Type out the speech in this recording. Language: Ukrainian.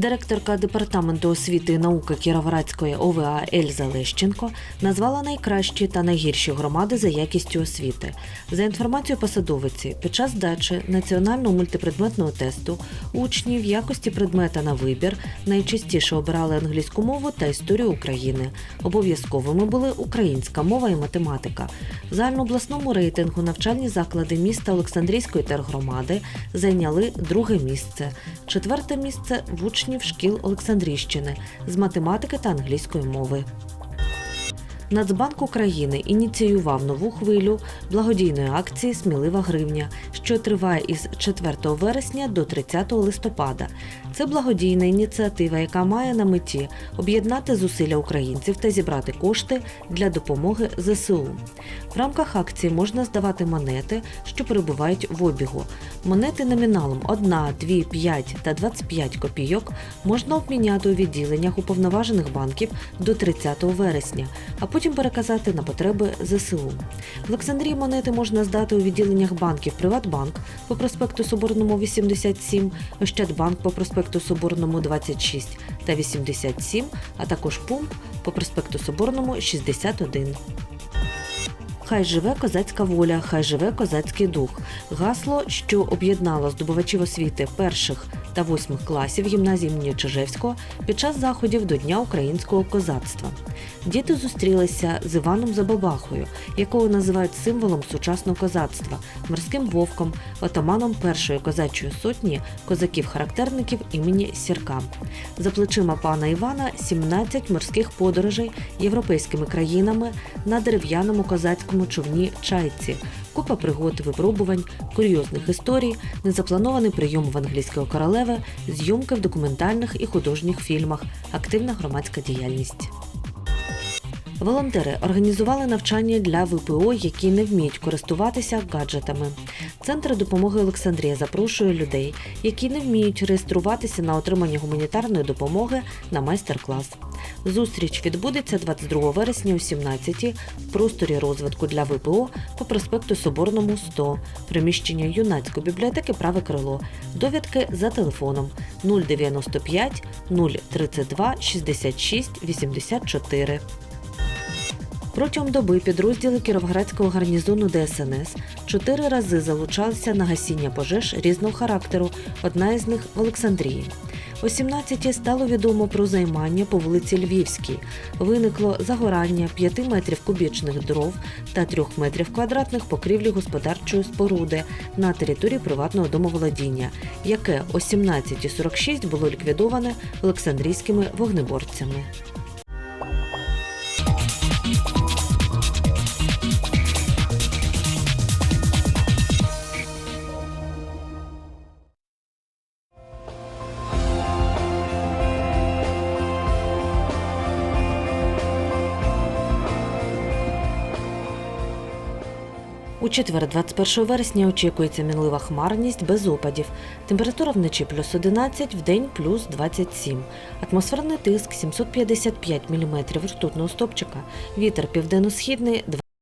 Директорка департаменту освіти і науки Кіровоградської ОВА Ельза Лещенко назвала найкращі та найгірші громади за якістю освіти. За інформацією посадовиці, під час здачі національного мультипредметного тесту учні в якості предмета на вибір найчастіше обирали англійську мову та історію України. Обов'язковими були українська мова і математика. В загальнообласному рейтингу навчальні заклади міста Олександрійської тергромади зайняли друге місце. Четверте місце в учнів шкіл Олександрійщини з математики та англійської мови. Нацбанк України ініціював нову хвилю благодійної акції Смілива гривня, що триває із 4 вересня до 30 листопада. Це благодійна ініціатива, яка має на меті об'єднати зусилля українців та зібрати кошти для допомоги ЗСУ. В рамках акції можна здавати монети, що перебувають в обігу. Монети номіналом 1, 2, 5 та 25 копійок можна обміняти у відділеннях уповноважених банків до 30 вересня, а потім переказати на потреби ЗСУ. В Олександрії монети можна здати у відділеннях банків Приватбанк по проспекту Соборному 87, Ощадбанк по проспекту Соборному 26 та 87, а також Пумп по проспекту Соборному 61. Хай живе козацька воля, хай живе козацький дух. Гасло, що об'єднало здобувачів освіти перших та восьмих класів гімназії імені Чижевського під час заходів до Дня українського козацтва. Діти зустрілися з Іваном Забабахою, якого називають символом сучасного козацтва, морським вовком, отаманом першої козачої сотні козаків-характерників імені Сірка. За плечима пана Івана 17 морських подорожей європейськими країнами на дерев'яному козацькому човні чайці. Купа пригод, випробувань, курйозних історій, незапланований прийом в англійської королеви, зйомки в документальних і художніх фільмах, активна громадська діяльність. Волонтери організували навчання для ВПО, які не вміють користуватися гаджетами. Центр допомоги Олександрія запрошує людей, які не вміють реєструватися на отримання гуманітарної допомоги на майстер-клас. Зустріч відбудеться 22 вересня о 17 в просторі розвитку для ВПО по проспекту Соборному 100, приміщення юнацької бібліотеки Праве крило. Довідки за телефоном 095 032 66 84. Протягом доби підрозділи Кіровоградського гарнізону ДСНС чотири рази залучалися на гасіння пожеж різного характеру, одна із них в Олександрії. О 17 стало відомо про займання по вулиці Львівській. Виникло загорання 5 метрів кубічних дров та 3 метрів квадратних покрівлі господарчої споруди на території приватного домоволодіння, яке о 17.46 було ліквідоване олександрійськими вогнеборцями. У четвер, 21 вересня, очікується мінлива хмарність без опадів. Температура вночі плюс 11, в день плюс 27. Атмосферний тиск 755 мм ртутного стопчика. Вітер південно-східний